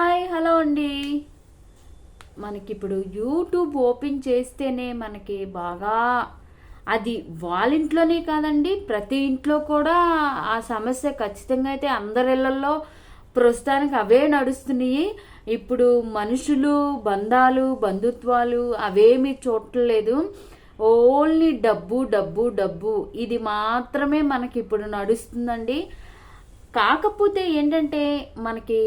Hi hello అండి. మనకి ఇప్పుడు యూట్యూబ్ ఓపెన్ చేస్తేనే మనకి బాగా అది వాళ్ళ ఇంట్లోనే కాదండి ప్రతి ఇంట్లో కూడా ఆ సమస్య ఖచ్చితంగా అయితే అందరి ప్రస్తుతానికి అవే నడుస్తున్నాయి. ఇప్పుడు మనుషులు బంధాలు బంధుత్వాలు అవేమీ చూడట్లేదు ఓన్లీ డబ్బు డబ్బు డబ్బు. ఇది మాత్రమే మనకి ఇప్పుడు నడుస్తుందండి. కాకపోతే ఏంటంటే మనకి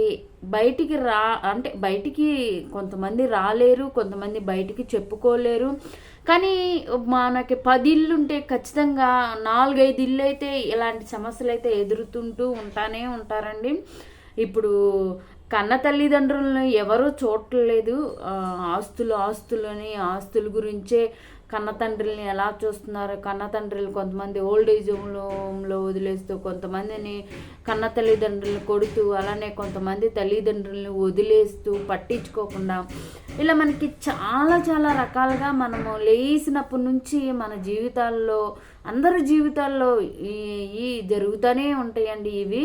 బయటికి రా అంటే బయటికి కొంతమంది రాలేరు కొంతమంది బయటికి చెప్పుకోలేరు. కానీ మనకి పది ఇల్లు ఉంటే ఖచ్చితంగా నాలుగైదు ఇల్లు అయితే ఇలాంటి సమస్యలు అయితే ఎదురుతుంటూ ఉంటానే ఉంటారండి. ఇప్పుడు కన్న తల్లిదండ్రులను ఎవరూ చూడట్లేదు. ఆస్తులు ఆస్తులని ఆస్తుల గురించే కన్నతండ్రుల్ని ఎలా చూస్తున్నారు? కన్నతండ్రులు కొంతమంది ఓల్డ్ ఏజ్ హోమ్లో వదిలేస్తూ కొంతమందిని కన్న తల్లిదండ్రులను కొడుతూ అలానే కొంతమంది తల్లిదండ్రులను వదిలేస్తూ పట్టించుకోకుండా ఇలా మనకి చాలా చాలా రకాలుగా మనము లేసినప్పటి నుంచి మన జీవితాల్లో అందరి జీవితాల్లో ఈ జరుగుతూనే ఉంటాయండి ఇవి.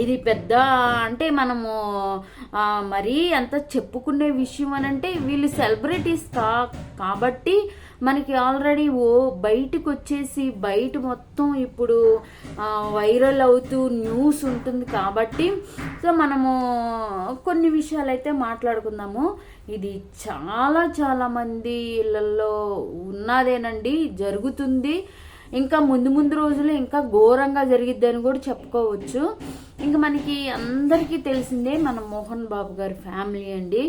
ఇది పెద్ద అంటే మనము మరీ అంత చెప్పుకునే విషయం అని అంటే వీళ్ళు సెలబ్రిటీస్ కా కాబట్టి మనకి ఆల్రెడీ ఓ బయటకు వచ్చేసి బయట మొత్తం ఇప్పుడు వైరల్ అవుతూ న్యూస్ ఉంటుంది కాబట్టి సో మనము కొన్ని విషయాలు అయితే మాట్లాడుకుందాము. ఇది చాలా చాలా మంది ఇళ్ళల్లో ఉన్నదేనండి జరుగుతుంది. ఇంకా ముందు ముందు రోజులు ఇంకా ఘోరంగా జరిగిద్ది అని కూడా చెప్పుకోవచ్చు. ఇంకా మనకి అందరికీ తెలిసిందే మన మోహన్ బాబు గారి ఫ్యామిలీ అండి.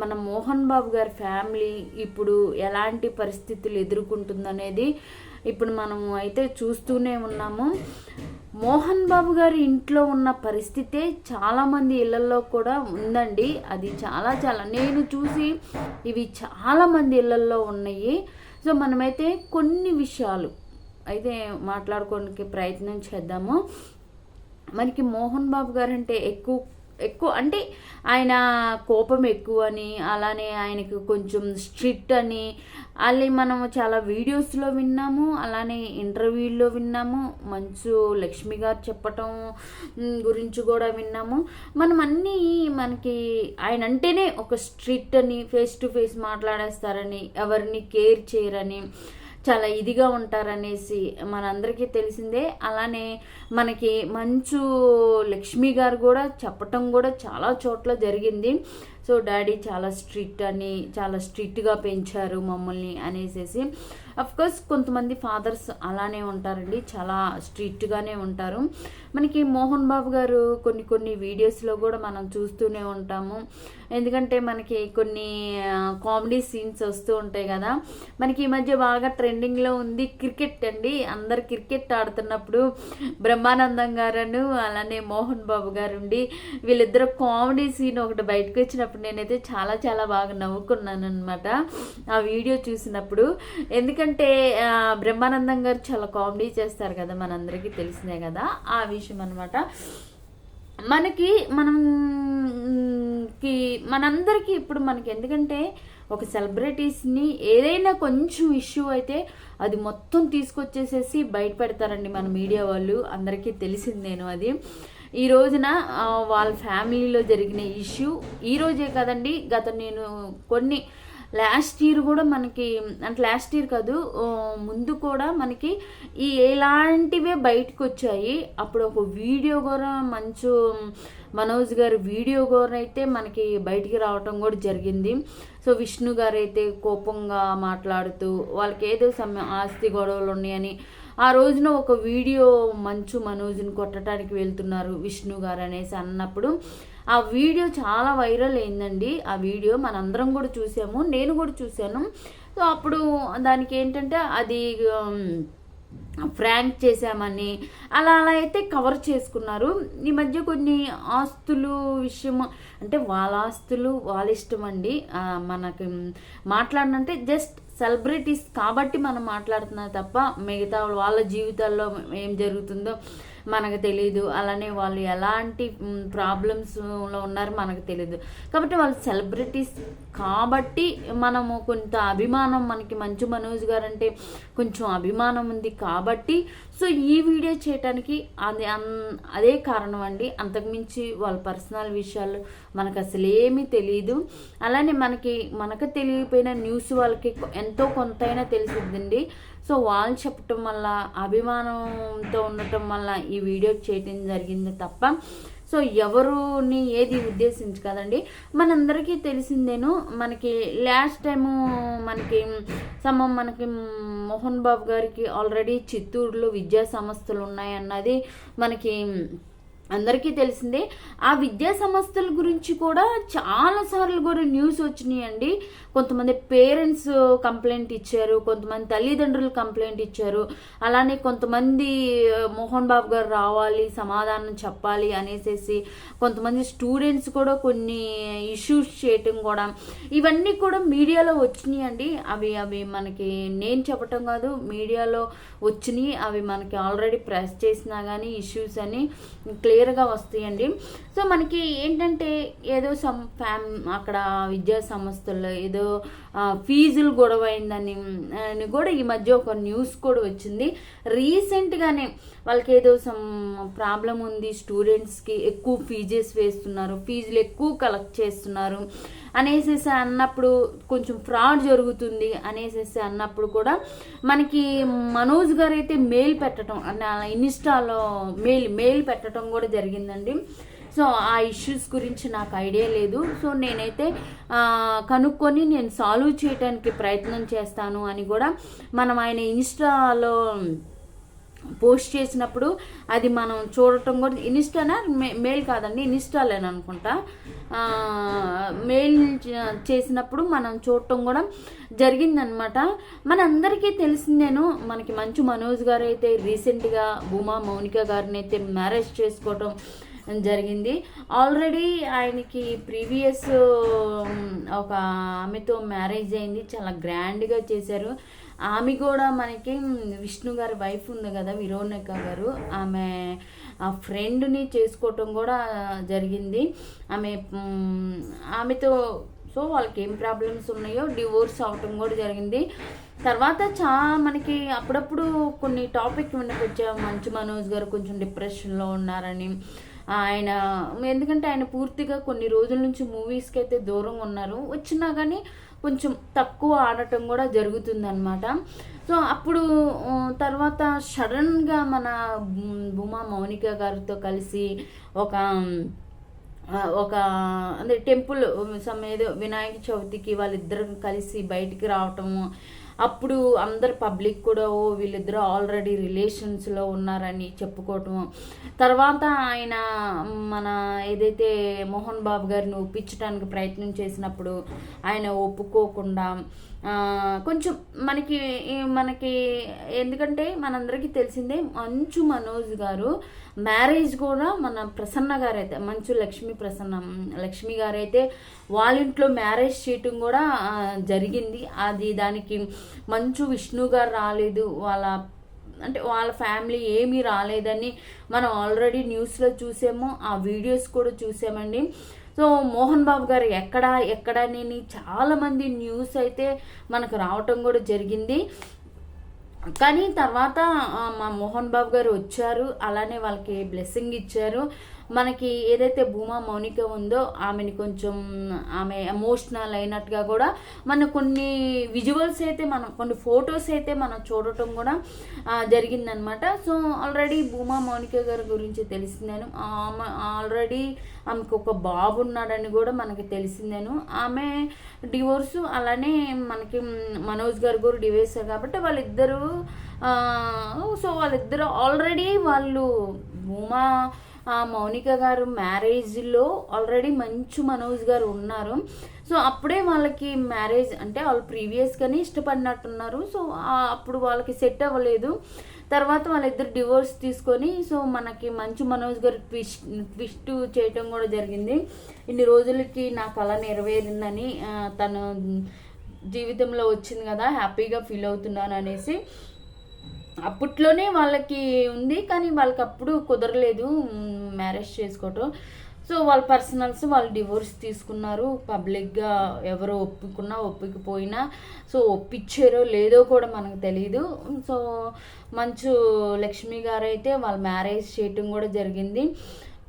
మన మోహన్ బాబు గారి ఫ్యామిలీ ఇప్పుడు ఎలాంటి పరిస్థితులు ఎదుర్కొంటుందనేది ఇప్పుడు మనం అయితే చూస్తూనే ఉన్నాము. మోహన్ బాబు గారి ఇంట్లో ఉన్న పరిస్థితే చాలామంది ఇళ్ళలో కూడా ఉందండి. అది చాలా చాలా నేను చూసి ఇవి చాలామంది ఇళ్ళలో ఉన్నాయి. సో మనమైతే కొన్ని విషయాలు అయితే మాట్లాడుకోవడానికి ప్రయత్నం చేద్దాము. మనకి మోహన్ బాబు గారు అంటే ఎక్కువ ఎక్కువ అంటే ఆయన కోపం ఎక్కువ అని అలానే ఆయనకు కొంచెం స్ట్రిక్ట్ అని అలా మనం చాలా వీడియోస్లో విన్నాము అలానే ఇంటర్వ్యూల్లో విన్నాము మంచు లక్ష్మి గారు చెప్పటం గురించి కూడా విన్నాము. మనం అన్నీ మనకి ఆయన అంటేనే ఒక స్ట్రిక్ట్ అని ఫేస్ టు ఫేస్ మాట్లాడేస్తారని ఎవరిని కేర్ చేయరని చాలా ఇదిగా ఉంటారనేసి మనందరికీ తెలిసిందే. అలానే మనకి మంచు లక్ష్మి గారు కూడా చెప్పటం కూడా చాలా చోట్ల జరిగింది. సో డాడీ చాలా స్ట్రిక్ట్ అని చాలా స్ట్రిక్ట్గా పెంచారు మమ్మల్ని అనేసేసి. కోర్స్ కొంతమంది ఫాదర్స్ అలానే ఉంటారండి చాలా స్ట్రిక్ట్గానే ఉంటారు. మనకి మోహన్ బాబు గారు కొన్ని కొన్ని వీడియోస్లో కూడా మనం చూస్తూనే ఉంటాము. ఎందుకంటే మనకి కొన్ని కామెడీ సీన్స్ వస్తూ ఉంటాయి కదా. మనకి ఈ మధ్య బాగా ట్రెండింగ్లో ఉంది క్రికెట్ అండి. అందరు క్రికెట్ ఆడుతున్నప్పుడు బ్రహ్మానందం గారును అలానే మోహన్ బాబు గారు ఉండి వీళ్ళిద్దరు కామెడీ సీన్ ఒకటి బయటకు వచ్చినప్పుడు నేనైతే చాలా చాలా బాగా నవ్వుకున్నాను అనమాట ఆ వీడియో చూసినప్పుడు. ఎందుకంటే బ్రహ్మానందం గారు చాలా కామెడీ చేస్తారు కదా మనందరికీ తెలిసినే కదా ఆ విషయం అనమాట మనకి మనం కి మనందరికీ ఇప్పుడు మనకి ఎందుకంటే ఒక సెలబ్రిటీస్ని ఏదైనా కొంచెం ఇష్యూ అయితే అది మొత్తం తీసుకొచ్చేసేసి బయట పెడతారండి మన మీడియా వాళ్ళు. అందరికీ తెలిసిందేను అది. ఈ రోజున వాళ్ళ ఫ్యామిలీలో జరిగిన ఇష్యూ ఈ రోజే కదండి గత నేను కొన్ని లాస్ట్ ఇయర్ కూడా మనకి అంటే లాస్ట్ ఇయర్ కాదు ముందు కూడా మనకి ఈ ఎలాంటివే బయటకు వచ్చాయి అప్పుడు ఒక వీడియో కూడా మంచు మనోజ్ గారి వీడియో కూడా అయితే మనకి బయటికి రావటం కూడా జరిగింది. సో విష్ణు గారు అయితే కోపంగా మాట్లాడుతూ వాళ్ళకి ఏదో సమ ఆస్తి గొడవలు ఉన్నాయని ఆ రోజున ఒక వీడియో మంచు మనోజ్ని కొట్టడానికి వెళ్తున్నారు విష్ణు గారు అనేసి అన్నప్పుడు. ఆ వీడియో చాలా వైరల్ అయిందండి. ఆ వీడియో మనందరం కూడా చూసాము నేను కూడా చూశాను సో అప్పుడు దానికి ఏంటంటే అది ఫ్రాంక్ చేశామని అలా అలా అయితే కవర్ చేసుకున్నారు. ఈ మధ్య కొన్ని ఆస్తులు విషయం అంటే వాళ్ళ ఆస్తులు వాళ్ళ ఇష్టం అండి. మనకి మాట్లాడినంటే జస్ట్ సెలబ్రిటీస్ కాబట్టి మనం మాట్లాడుతున్నాం తప్ప మిగతా వాళ్ళ జీవితాల్లో ఏం జరుగుతుందో మనకు తెలియదు అలానే వాళ్ళు ఎలాంటి ప్రాబ్లమ్స్లో ఉన్నారు మనకు తెలియదు కాబట్టి వాళ్ళు సెలబ్రిటీస్ కాబట్టి మనము కొంత అభిమానం మనకి మంచు మనోజ్ గారు అంటే కొంచెం అభిమానం ఉంది కాబట్టి సో ఈ వీడియో చేయటానికి అది అన్- అదే కారణం అండి. అంతకుమించి వాళ్ళ పర్సనల్ విషయాలు మనకు అసలు ఏమీ తెలియదు అలానే మనకి మనకు తెలియకపోయిన న్యూస్ వాళ్ళకి ఎంతో కొంతైనా తెలిసిద్దండి. సో వాళ్ళు చెప్పటం వల్ల అభిమానంతో ఉండటం వల్ల ఈ వీడియో చేయటం జరిగింది తప్ప సో ఎవరుని ఏది ఉద్దేశించి కదండి. మనందరికీ తెలిసిందేను మనకి లాస్ట్ టైము మనకి సమ మనకి మోహన్ బాబు గారికి ఆల్రెడీ చిత్తూరులో విద్యా సంస్థలు ఉన్నాయన్నది మనకి అందరికీ తెలిసిందే. ఆ విద్యా సంస్థల గురించి కూడా చాలాసార్లు కూడా న్యూస్ వచ్చినాయండి. కొంతమంది పేరెంట్స్ కంప్లైంట్ ఇచ్చారు కొంతమంది తల్లిదండ్రులు కంప్లైంట్ ఇచ్చారు. అలానే కొంతమంది మోహన్ బాబు గారు రావాలి సమాధానం చెప్పాలి అనేసేసి కొంతమంది స్టూడెంట్స్ కూడా కొన్ని ఇష్యూస్ చేయటం కూడా. ఇవన్నీ కూడా మీడియాలో వచ్చినాయండి. అవి అవి మనకి నేను చెప్పటం కాదు మీడియాలో వచ్చినాయి. అవి మనకి ఆల్రెడీ ప్రెస్ చేసినా కానీ ఇష్యూస్ అని క్లియర్గా వస్తాయండి. సో మనకి ఏంటంటే ఏదో సమ్ ఫ్యామ్ అక్కడ విద్యా సంస్థల్లో ఏదో ఫీజులు గొడవ అయిందని అని కూడా ఈ మధ్య ఒక న్యూస్ కూడా వచ్చింది. రీసెంట్గానే వాళ్ళకి ఏదో సమ్ ప్రాబ్లం ఉంది స్టూడెంట్స్కి ఎక్కువ ఫీజెస్ వేస్తున్నారు ఫీజులు ఎక్కువ కలెక్ట్ చేస్తున్నారు. అనేసేసి అన్నప్పుడు కొంచెం ఫ్రాడ్ జరుగుతుంది అనేసేసి అన్నప్పుడు కూడా మనకి మనోజ్ గారు అయితే మెయిల్ పెట్టడం ఇన్స్టాలో మెయిల్ మెయిల్ పెట్టడం కూడా జరిగిందండి. సో ఆ ఇష్యూస్ గురించి నాకు ఐడియా లేదు. సో నేనైతే కనుక్కొని నేను సాల్వ్ చేయడానికి ప్రయత్నం చేస్తాను అని కూడా మనం ఆయన ఇన్స్టాలో పోస్ట్ చేసినప్పుడు అది మనం చూడటం కూడా ఇన్స్టానా? మే మెయిల్ కాదండి ఇన్స్టాలేని అనుకుంటా. మెయిల్ చేసినప్పుడు మనం చూడటం కూడా జరిగిందనమాట. మనందరికీ తెలిసిందేను మనకి మంచు మనోజ్ గారు అయితే రీసెంట్గా భూమా మౌనిక గారిని అయితే మ్యారేజ్ చేసుకోవటం జరిగింది. ఆల్రెడీ ఆయనకి ప్రీవియస్ ఒక ఆమెతో మ్యారేజ్ అయింది చాలా గ్రాండ్గా చేశారు. ఆమె కూడా మనకి విష్ణు గారి వైఫ్ ఉంది కదా విరోనిక గారు. ఆమె ఆ ఫ్రెండ్ని చేసుకోవటం కూడా జరిగింది. ఆమె ఆమెతో సో వాళ్ళకి ఏం ప్రాబ్లమ్స్ ఉన్నాయో డివోర్స్ అవటం కూడా జరిగింది. తర్వాత చా మనకి అప్పుడప్పుడు కొన్ని టాపిక్ వినకొచ్చా మంచు మనోజ్ గారు కొంచెం డిప్రెషన్లో ఉన్నారని ఆయన ఎందుకంటే ఆయన పూర్తిగా కొన్ని రోజుల నుంచి మూవీస్కి అయితే దూరంగా ఉన్నారు. వచ్చినా కానీ కొంచెం తక్కువ ఆడటం కూడా జరుగుతుందన్నమాట. సో అప్పుడు తర్వాత సడన్గా మన భూమా మౌనిక గారితో కలిసి ఒక ఒక అంటే టెంపుల్ సమ్ ఏదో వినాయక చవితికి వాళ్ళిద్దరం కలిసి బయటికి రావటము అప్పుడు అందరు పబ్లిక్ కూడా ఓ వీళ్ళిద్దరూ ఆల్రెడీ రిలేషన్స్లో ఉన్నారని చెప్పుకోవటం తర్వాత ఆయన మన ఏదైతే మోహన్ బాబు గారిని ఒప్పించడానికి ప్రయత్నం చేసినప్పుడు ఆయన ఒప్పుకోకుండా కొంచెం మనకి మనకి ఎందుకంటే మనందరికీ తెలిసిందే మంచు మనోజ్ గారు మ్యారేజ్ కూడా మన ప్రసన్న గారు అయితే మంచు లక్ష్మి ప్రసన్న లక్ష్మి గారు అయితే వాళ్ళ ఇంట్లో మ్యారేజ్ చేయటం కూడా జరిగింది. అది దానికి మంచు విష్ణు గారు రాలేదు వాళ్ళ అంటే వాళ్ళ ఫ్యామిలీ ఏమీ రాలేదని మనం ఆల్రెడీ న్యూస్లో చూసాము ఆ వీడియోస్ కూడా చూసామండి. సో మోహన్ బాబు గారు ఎక్కడ ఎక్కడని చాలామంది న్యూస్ అయితే మనకు రావటం కూడా జరిగింది. కానీ తర్వాత మా మోహన్ బాబు గారు వచ్చారు. అలానే వాళ్ళకి బ్లెస్సింగ్ ఇచ్చారు. మనకి ఏదైతే భూమా మౌనిక ఉందో ఆమెని కొంచెం ఆమె ఎమోషనల్ అయినట్టుగా కూడా మన కొన్ని విజువల్స్ అయితే మనం కొన్ని ఫొటోస్ అయితే మనం చూడటం కూడా జరిగిందనమాట సో ఆల్రెడీ భూమా మౌనిక గారి గురించి తెలిసిందాను. ఆమె ఆల్రెడీ ఆమెకు ఒక బాబు ఉన్నాడని కూడా మనకి తెలిసిందాను. ఆమె డివోర్స్ అలానే మనకి మనోజ్ గారు కూడా డివోర్స్ కాబట్టి వాళ్ళిద్దరూ సో వాళ్ళిద్దరు ఆల్రెడీ వాళ్ళు భూమా మౌనిక గారు మ్యారేజ్లో ఆల్రెడీ మంచు మనోజ్ గారు ఉన్నారు. సో అప్పుడే వాళ్ళకి మ్యారేజ్ అంటే వాళ్ళు ప్రీవియస్గానే ఇష్టపడినట్టున్నారు. సో అప్పుడు వాళ్ళకి సెట్ అవ్వలేదు. తర్వాత వాళ్ళిద్దరు డివోర్స్ తీసుకొని సో మనకి మంచు మనోజ్ గారు ట్విస్ట్ ట్విస్ట్ చేయటం కూడా జరిగింది. ఇన్ని రోజులకి నా కళ నెరవేరిందని తను జీవితంలో వచ్చింది కదా హ్యాపీగా ఫీల్ అవుతున్నాను అనేసి. అప్పట్లోనే వాళ్ళకి ఉంది కానీ వాళ్ళకి అప్పుడు కుదరలేదు మ్యారేజ్ చేసుకోవటం. సో వాళ్ళ పర్సనల్స్ వాళ్ళు డివోర్స్ తీసుకున్నారు. పబ్లిక్గా ఎవరు ఒప్పుకున్నా ఒప్పుకుపోయినా సో ఒప్పించారో లేదో కూడా మనకు తెలియదు సో మంచు లక్ష్మి గారు అయితే వాళ్ళ మ్యారేజ్ చేయటం కూడా జరిగింది.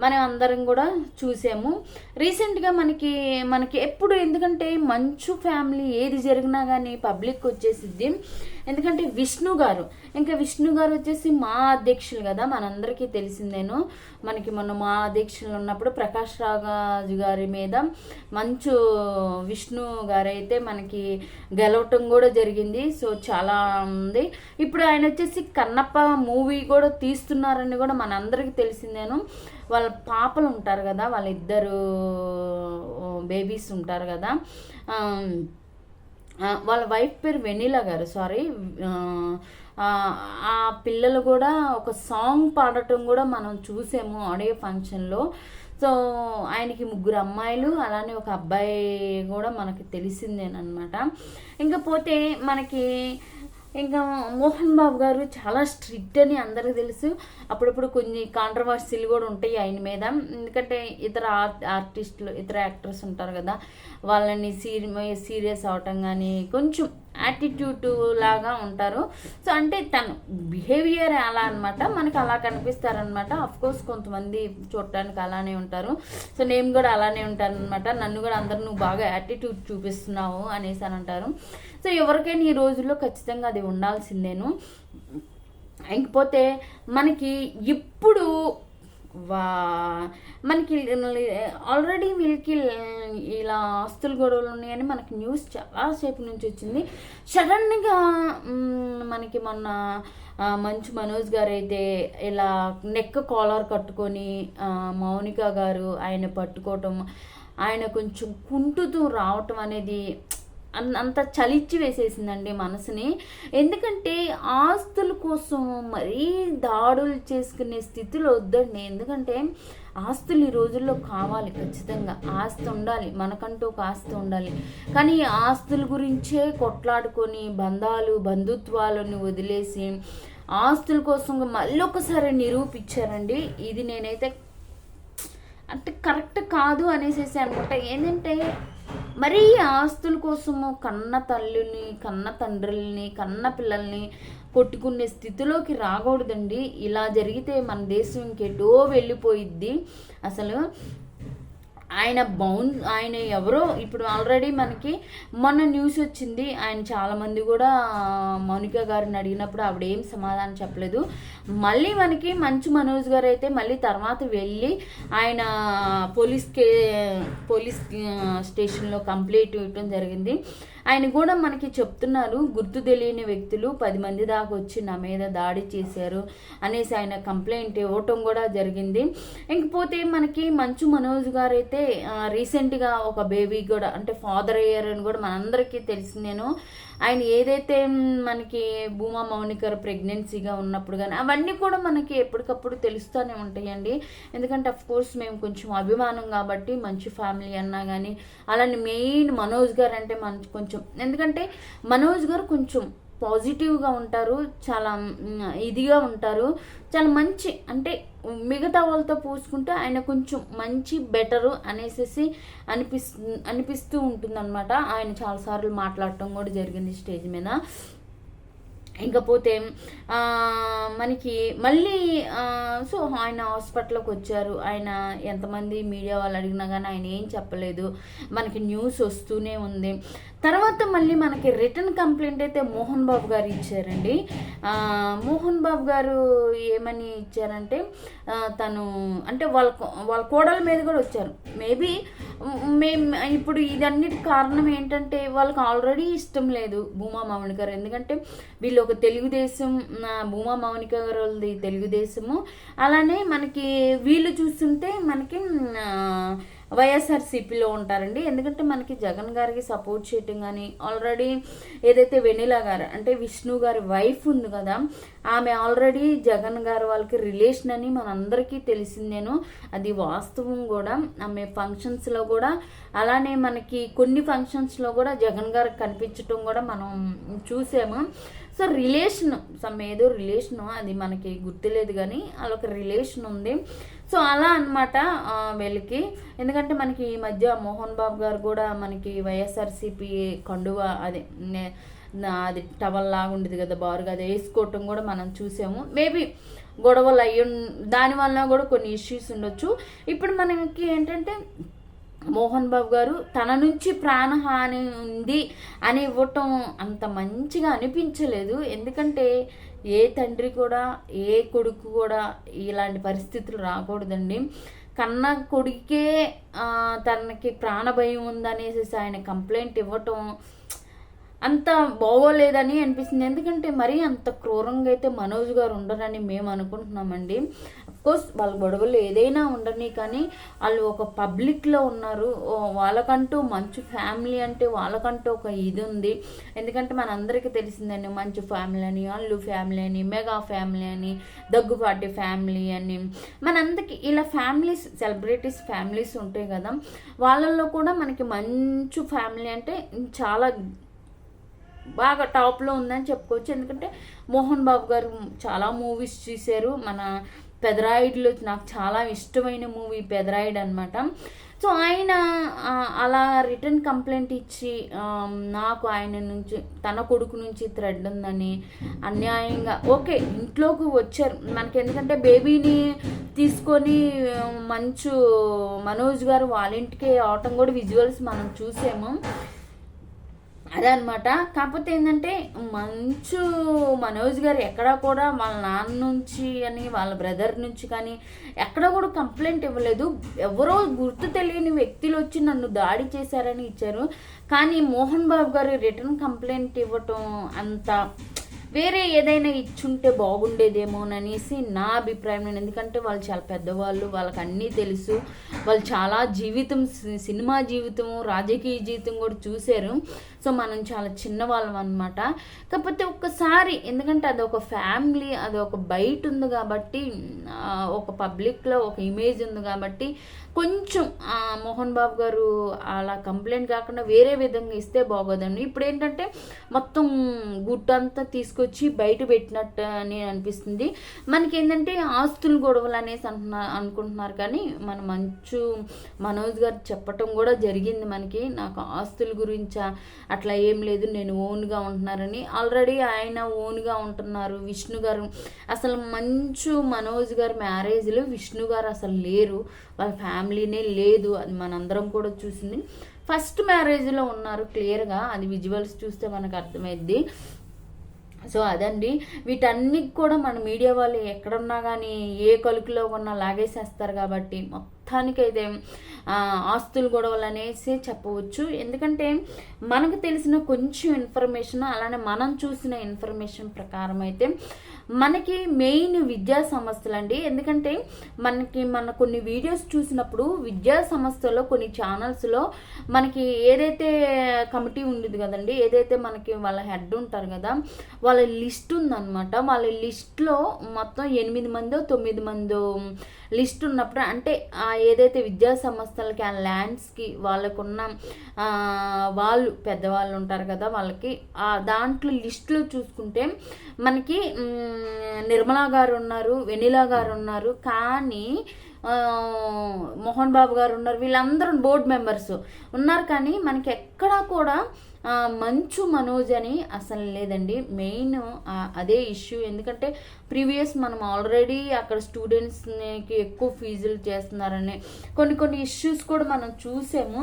మనం అందరం కూడా చూసాము. రీసెంట్గా మనకి మనకి ఎప్పుడు ఎందుకంటే మంచు ఫ్యామిలీ ఏది జరిగినా కానీ పబ్లిక్ వచ్చేసిద్ది. ఎందుకంటే విష్ణు గారు ఇంకా విష్ణు గారు వచ్చేసి మా అధ్యక్షులు కదా మనందరికీ తెలిసిందేను. మనకి మొన్న మా అధ్యక్షులు ఉన్నప్పుడు ప్రకాష్ రాజు గారి మీద మంచు విష్ణు గారైతే మనకి గెలవటం కూడా జరిగింది. సో చాలా ఉంది. ఇప్పుడు ఆయన వచ్చేసి కన్నప్ప మూవీ కూడా తీస్తున్నారని కూడా మనందరికీ తెలిసిందేను. వాళ్ళ పాపలు ఉంటారు కదా వాళ్ళిద్దరు బేబీస్ ఉంటారు కదా. వాళ్ళ వైఫ్ పేరు వెనీలా గారు సారీ ఆ పిల్లలు కూడా ఒక సాంగ్ పాడటం కూడా మనం చూసాము ఆడియో ఫంక్షన్లో సో ఆయనకి ముగ్గురు అమ్మాయిలు అలానే ఒక అబ్బాయి కూడా మనకి తెలిసిందేనమాట ఇంకా పోతే మనకి ఇంకా మోహన్ బాబు గారు చాలా స్ట్రిక్ట్ అని అందరికి తెలుసు. అప్పుడప్పుడు కొన్ని కాంట్రవర్సీలు కూడా ఉంటాయి ఆయన మీద. ఎందుకంటే ఇతర ఆర్టిస్టులు ఇతర యాక్టర్స్ ఉంటారు కదా వాళ్ళని సీరి సీరియస్ అవటం కానీ కొంచెం యాటిట్యూడ్ లాగా ఉంటారు. సో అంటే తను బిహేవియర్ అలా అనమాట మనకు అలా కనిపిస్తారనమాట కోర్స్ కొంతమంది చూడటానికి అలానే ఉంటారు. సో నేను కూడా అలానే ఉంటాను అనమాట నన్ను కూడా అందరు నువ్వు బాగా యాటిట్యూడ్ చూపిస్తున్నావు అనేసి అని అంటారు. సో ఎవరికైనా ఈ రోజుల్లో ఖచ్చితంగా అది ఉండాల్సిందేను. ఇంకపోతే మనకి ఇప్పుడు వా మనకి ఆల్రెడీ వీళ్ళకి ఇలా ఆస్తులు గొడవలు ఉన్నాయని మనకి న్యూస్ చాలాసేపు నుంచి వచ్చింది. సడన్గా మనకి మొన్న మంచు మనోజ్ గారు అయితే ఇలా నెక్ కాలర్ కట్టుకొని మౌనిక గారు ఆయన పట్టుకోవటం ఆయన కొంచెం కుంటుతూ రావటం అనేది అంత చలిచ్చి వేసేసిందండి మనసుని. ఎందుకంటే ఆస్తుల కోసం మరీ దాడులు చేసుకునే స్థితిలో వద్దండి. ఎందుకంటే ఆస్తులు ఈ రోజుల్లో కావాలి ఖచ్చితంగా. ఆస్తి ఉండాలి. మనకంటూ ఒక ఆస్తి ఉండాలి. కానీ ఆస్తుల గురించే కొట్లాడుకొని బంధాలు బంధుత్వాలను వదిలేసి ఆస్తుల కోసం మళ్ళీ ఒకసారి నిరూపించారండి. ఇది నేనైతే అంటే కరెక్ట్ కాదు అనేసి అనమాట ఏంటంటే మరీ ఆస్తుల కోసము కన్న తల్లిని కన్న తండ్రుల్ని కన్న పిల్లల్ని కొట్టుకునే స్థితిలోకి రాకూడదండి. ఇలా జరిగితే మన దేశం ఇంకెటో వెళ్ళిపోయిద్ది. అసలు ఆయన బౌన్ ఆయన ఎవరో ఇప్పుడు ఆల్రెడీ మనకి మొన్న న్యూస్ వచ్చింది. ఆయన చాలామంది కూడా మౌనిక గారిని అడిగినప్పుడు ఆవిడ ఏం సమాధానం చెప్పలేదు. మళ్ళీ మనకి మంచు మనోజ్ గారు అయితే మళ్ళీ తర్వాత వెళ్ళి ఆయన పోలీస్కే పోలీస్ స్టేషన్లో కంప్లైంట్ ఇవ్వటం జరిగింది. ఆయన కూడా మనకి చెప్తున్నారు గుర్తు తెలియని వ్యక్తులు పది మంది దాకా వచ్చి నా మీద దాడి చేశారు అనేసి ఆయన కంప్లైంట్ ఇవ్వటం కూడా జరిగింది. ఇంకపోతే మనకి మంచు మనోజ్ గారు అయితే రీసెంట్గా ఒక బేబీ కూడా అంటే ఫాదర్ అయ్యారని కూడా మనందరికీ తెలిసిందేను ఆయన ఏదైతే మనకి భూమా మౌనికర్ ప్రెగ్నెన్సీగా ఉన్నప్పుడు కానీ అవన్నీ కూడా మనకి ఎప్పటికప్పుడు తెలుస్తూనే ఉంటాయండి. ఎందుకంటే అఫ్ కోర్స్ మేము కొంచెం అభిమానం కాబట్టి మంచి ఫ్యామిలీ అన్నా కానీ అలానే మెయిన్ మనోజ్ గారు అంటే మన కొంచెం ఎందుకంటే మనోజ్ గారు కొంచెం పాజిటివ్గా ఉంటారు చాలా ఇదిగా ఉంటారు. చాలా మంచి అంటే మిగతా వాళ్ళతో పోసుకుంటే ఆయన కొంచెం మంచి బెటరు అనేసి అనిపిస్తు అనిపిస్తూ ఉంటుందన్నమాట. ఆయన చాలాసార్లు మాట్లాడటం కూడా జరిగింది స్టేజ్ మీద. ఇంకపోతే మనకి మళ్ళీ సో ఆయన హాస్పిటల్కి వచ్చారు. ఆయన ఎంతమంది మీడియా వాళ్ళు అడిగినా కానీ ఆయన ఏం చెప్పలేదు. మనకి న్యూస్ వస్తూనే ఉంది. తర్వాత మళ్ళీ మనకి రిటర్న్ కంప్లైంట్ అయితే మోహన్ బాబు గారు ఇచ్చారండి. మోహన్ బాబు గారు ఏమని ఇచ్చారంటే తను అంటే వాళ్ళ వాళ్ళ కోడల మీద కూడా వచ్చారు. మేబీ మేము ఇప్పుడు ఇదన్నిటి కారణం ఏంటంటే వాళ్ళకి ఆల్రెడీ ఇష్టం లేదు భూమా మామిడి గారు. ఎందుకంటే వీళ్ళు ఒక తెలుగుదేశం భూమా మౌనిక గారు తెలుగుదేశము. అలానే మనకి వీళ్ళు చూస్తుంటే మనకి వైఎస్ఆర్సీపీలో ఉంటారండి. ఎందుకంటే మనకి జగన్ గారికి సపోర్ట్ చేయటం కానీ ఆల్రెడీ ఏదైతే వెనిలా గారు అంటే విష్ణు గారి వైఫ్ ఉంది కదా ఆమె ఆల్రెడీ జగన్ గారు వాళ్ళకి రిలేషన్ అని మనందరికీ తెలిసిందేను. అది వాస్తవం కూడా. ఆమె ఫంక్షన్స్లో కూడా అలానే మనకి కొన్ని ఫంక్షన్స్లో కూడా జగన్ గారికి కనిపించటం కూడా మనం చూసాము. సో రిలేషన్ సమ్ ఏదో రిలేషను అది మనకి గుర్తులేదు కానీ అలా ఒక రిలేషన్ ఉంది. సో అలా అనమాట వీళ్ళకి. ఎందుకంటే మనకి ఈ మధ్య మోహన్ బాబు గారు కూడా మనకి వైఎస్ఆర్సీపీ కండువ అదే అది టవల్ లాగా ఉండేది కదా బారుగా అది వేసుకోవటం కూడా మనం చూసాము. మేబీ గొడవలు అయ్యి దానివల్ల కూడా కొన్ని ఇష్యూస్ ఉండొచ్చు. ఇప్పుడు మనకి ఏంటంటే మోహన్ బాబు గారు తన నుంచి ప్రాణహాని ఉంది అని ఇవ్వటం అంత మంచిగా అనిపించలేదు. ఎందుకంటే ఏ తండ్రి కూడా ఏ కొడుకు కూడా ఇలాంటి పరిస్థితులు రాకూడదండి. కన్న కొడుకే తనకి ప్రాణభయం ఉందనేసి ఆయన కంప్లైంట్ ఇవ్వటం అంత బాగోలేదని అనిపిస్తుంది. ఎందుకంటే మరీ అంత క్రూరంగా అయితే మనోజ్ గారు ఉండరని మేము అనుకుంటున్నామండి. కోర్స్ వాళ్ళ గొడవలు ఏదైనా ఉండని కానీ వాళ్ళు ఒక పబ్లిక్లో ఉన్నారు. వాళ్ళకంటూ మంచి ఫ్యామిలీ అంటే వాళ్ళకంటూ ఒక ఇది ఉంది. ఎందుకంటే మనందరికీ తెలిసిందండి మంచి ఫ్యామిలీ అని అల్లు ఫ్యామిలీ అని మెగా ఫ్యామిలీ అని దగ్గుపాటి ఫ్యామిలీ అని. మనందరికి ఇలా ఫ్యామిలీస్ సెలబ్రిటీస్ ఫ్యామిలీస్ ఉంటాయి కదా. వాళ్ళల్లో కూడా మనకి మంచి ఫ్యామిలీ అంటే చాలా బాగా టాప్లో ఉందని చెప్పుకోవచ్చు. ఎందుకంటే మోహన్ బాబు గారు చాలా మూవీస్ చూశారు. మన పెదరాయిడ్లో నాకు చాలా ఇష్టమైన మూవీ పెదరాయిడ్ అనమాట సో ఆయన అలా రిటర్న్ కంప్లైంట్ ఇచ్చి నాకు ఆయన నుంచి తన కొడుకు నుంచి థ్రెడ్ ఉందని అన్యాయంగా ఓకే ఇంట్లోకి వచ్చారు. మనకి ఎందుకంటే బేబీని తీసుకొని మంచు మనోజ్ గారు వాళ్ళ ఇంటికి అవటం కూడా విజువల్స్ మనం చూసాము. అదే కాకపోతే ఏంటంటే మంచు మనోజ్ గారు ఎక్కడా కూడా వాళ్ళ నాన్న నుంచి అని వాళ్ళ బ్రదర్ నుంచి కానీ ఎక్కడ కూడా కంప్లైంట్ ఇవ్వలేదు. ఎవరో గుర్తు తెలియని వ్యక్తులు వచ్చి నన్ను దాడి చేశారని ఇచ్చారు. కానీ మోహన్ బాబు గారు రిటర్న్ కంప్లైంట్ ఇవ్వటం అంత వేరే ఏదైనా ఇచ్చుంటే బాగుండేదేమోననేసి నా అభిప్రాయం నేను. ఎందుకంటే వాళ్ళు చాలా పెద్దవాళ్ళు వాళ్ళకి అన్నీ తెలుసు. వాళ్ళు చాలా జీవితం సి- సినిమా జీవితం రాజకీయ జీవితం కూడా చూశారు. సో మనం చాలా చిన్నవాళ్ళం అనమాట కాకపోతే ఒక్కసారి ఎందుకంటే అది ఒక ఫ్యామిలీ అది ఒక బయట ఉంది కాబట్టి ఒక పబ్లిక్లో ఒక ఇమేజ్ ఉంది కాబట్టి కొంచెం మోహన్ బాబు గారు అలా కంప్లైంట్ కాకుండా వేరే విధంగా ఇస్తే బాగోదండి. ఇప్పుడు ఏంటంటే మొత్తం గుట్టంతా తీసుకొచ్చి బయట పెట్టినట్టు అని అనిపిస్తుంది. మనకి ఏంటంటే ఆస్తులు గొడవలు అనేసి అంటున్నారు అనుకుంటున్నారు కానీ మన మంచు మనోజ్ గారు చెప్పటం కూడా జరిగింది మనకి. నాకు ఆస్తుల గురించి అట్లా ఏం లేదు నేను ఓన్గా ఉంటున్నారని. ఆల్రెడీ ఆయన ఓన్గా ఉంటున్నారు విష్ణు గారు. అసలు మంచు మనోజ్ గారు మ్యారేజ్లో విష్ణు గారు అసలు లేరు. వాళ్ళ ఫ్యామిలీనే లేదు అది మనందరం కూడా చూసింది. ఫస్ట్ మ్యారేజ్లో ఉన్నారు క్లియర్గా అది విజువల్స్ చూస్తే మనకు అర్థమైద్ది. సో అదండి. వీటన్నికి కూడా మన మీడియా వాళ్ళు ఎక్కడున్నా కానీ ఏ కలుకులో ఉన్నా లాగేసేస్తారు కాబట్టి మొత్తానికైతే ఆస్తులు గొడవలు అనేసి చెప్పవచ్చు. ఎందుకంటే మనకు తెలిసిన కొంచెం ఇన్ఫర్మేషన్ అలానే మనం చూసిన ఇన్ఫర్మేషన్ ప్రకారం అయితే మనకి మెయిన్ విద్యా సంస్థలు అండి ఎందుకంటే మనకి మన కొన్ని వీడియోస్ చూసినప్పుడు విద్యా సంస్థలో కొన్ని ఛానల్స్లో మనకి ఏదైతే కమిటీ ఉండేది కదండి ఏదైతే మనకి వాళ్ళ హెడ్ ఉంటారు కదా వాళ్ళ లిస్ట్ ఉందన్నమాట. వాళ్ళ లిస్ట్లో మొత్తం ఎనిమిది మందో తొమ్మిది మందో లిస్ట్ ఉన్నప్పుడు అంటే ఆ ఏదైతే విద్యా సంస్థలకి ఆ ల్యాండ్స్కి వాళ్ళకున్న వాళ్ళు పెద్దవాళ్ళు ఉంటారు కదా వాళ్ళకి ఆ దాంట్లో లిస్టులో చూసుకుంటే మనకి నిర్మలా గారు ఉన్నారు వెనిలా గారు ఉన్నారు కానీ మోహన్ బాబు గారు ఉన్నారు వీళ్ళందరూ బోర్డు మెంబర్స్ ఉన్నారు కానీ మనకి ఎక్కడా కూడా మంచు మనోజ్ అని అసలు లేదండి. మెయిన్ అదే ఇష్యూ. ఎందుకంటే ప్రీవియస్ మనం ఆల్రెడీ అక్కడ స్టూడెంట్స్కి ఎక్కువ ఫీజులు చేస్తున్నారని కొన్ని కొన్ని ఇష్యూస్ కూడా మనం చూసాము.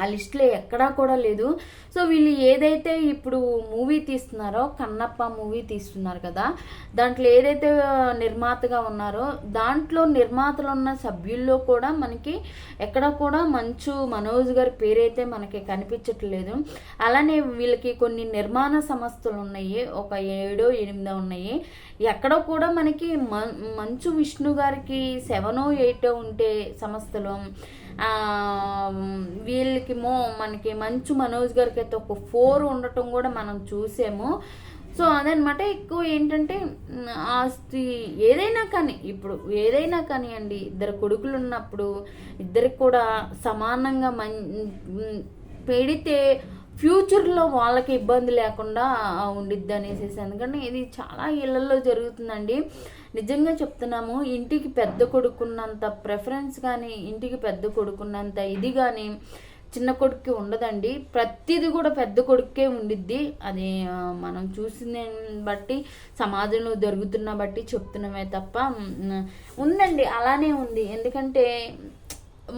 ఆ లిస్ట్లో ఎక్కడా కూడా లేదు. సో వీళ్ళు ఏదైతే ఇప్పుడు మూవీ తీస్తున్నారో కన్నప్ప మూవీ తీస్తున్నారు కదా దాంట్లో ఏదైతే నిర్మాతగా ఉన్నారో దాంట్లో నిర్మాతలు ఉన్న సభ్యుల్లో కూడా మనకి ఎక్కడ కూడా మంచు మనోజ్ గారి పేరైతే మనకి కనిపించట్లేదు. అలానే వీళ్ళకి కొన్ని నిర్మాణ సంస్థలు ఉన్నాయి. ఒక ఏడో ఎనిమిదో ఉన్నాయి. ఎక్కడ కూడా మనకి మ- మంచు విష్ణు గారికి సెవెనో ఎయిటో ఉంటే సంస్థలు వీళ్ళకి మో మనకి మంచు మనోజ్ గారికి అయితే ఒక ఫోర్ ఉండటం కూడా మనం చూసాము. సో అదనమాట ఎక్కువ ఏంటంటే ఆస్తి ఏదైనా కానీ ఇప్పుడు ఏదైనా కానీ అండి ఇద్దరు కొడుకులు ఉన్నప్పుడు ఇద్దరికి కూడా సమానంగా మం పెడితే ఫ్యూచర్లో వాళ్ళకి ఇబ్బంది లేకుండా ఉండిద్ది అనేసి ఎందుకంటే ఇది చాలా ఇళ్ళలో జరుగుతుందండి. నిజంగా చెప్తున్నాము ఇంటికి పెద్ద కొడుకున్నంత ప్రెఫరెన్స్ కానీ ఇంటికి పెద్ద కొడుకున్నంత ఇది కానీ చిన్న కొడుక్కి ఉండదండి. ప్రతిదీ కూడా పెద్ద కొడుకే ఉండిద్ది. అది మనం చూసిన బట్టి సమాజంలో జరుగుతున్న బట్టి చెప్తున్నామే తప్ప ఉందండి. అలానే ఉంది. ఎందుకంటే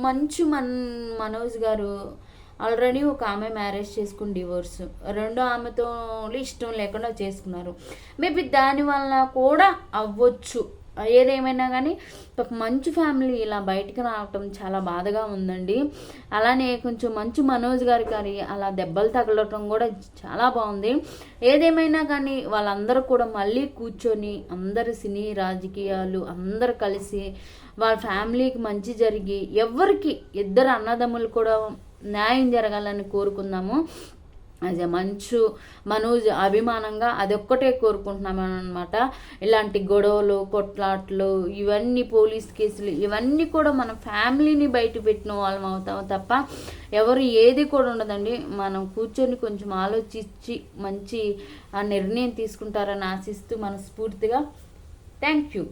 మంచు మన్ మనోజ్ గారు ఆల్రెడీ ఒక ఆమె మ్యారేజ్ చేసుకుని డివోర్స్. రెండో ఆమెతో ఇష్టం లేకుండా చేసుకున్నారు. మేబీ దానివల్ల కూడా అవ్వచ్చు. ఏదేమైనా కానీ ఒక మంచి ఫ్యామిలీ ఇలా బయటకు రావటం చాలా బాధగా ఉందండి. అలానే కొంచెం మంచు మనోజ్ గారి గారి అలా దెబ్బలు తగలటం కూడా చాలా బాగుంది. ఏదేమైనా కానీ వాళ్ళందరూ కూడా మళ్ళీ కూర్చొని అందరు సినీ రాజకీయాలు అందరు కలిసి వాళ్ళ ఫ్యామిలీకి మంచి జరిగి ఎవరికి ఇద్దరు అన్నదమ్ములు కూడా న్యాయం జరగాలని కోరుకుందాము. అదే మంచు మనోజ్ అభిమానంగా అదొక్కటే కోరుకుంటున్నాము అనమాట ఇలాంటి గొడవలు కొట్లాట్లు ఇవన్నీ పోలీస్ కేసులు ఇవన్నీ కూడా మన ఫ్యామిలీని బయట పెట్టిన వాళ్ళం అవుతాం తప్ప ఎవరు ఏది కూడా ఉండదండి. మనం కూర్చొని కొంచెం ఆలోచించి మంచి ఆ నిర్ణయం తీసుకుంటారని ఆశిస్తూ మనస్ఫూర్తిగా థ్యాంక్ యూ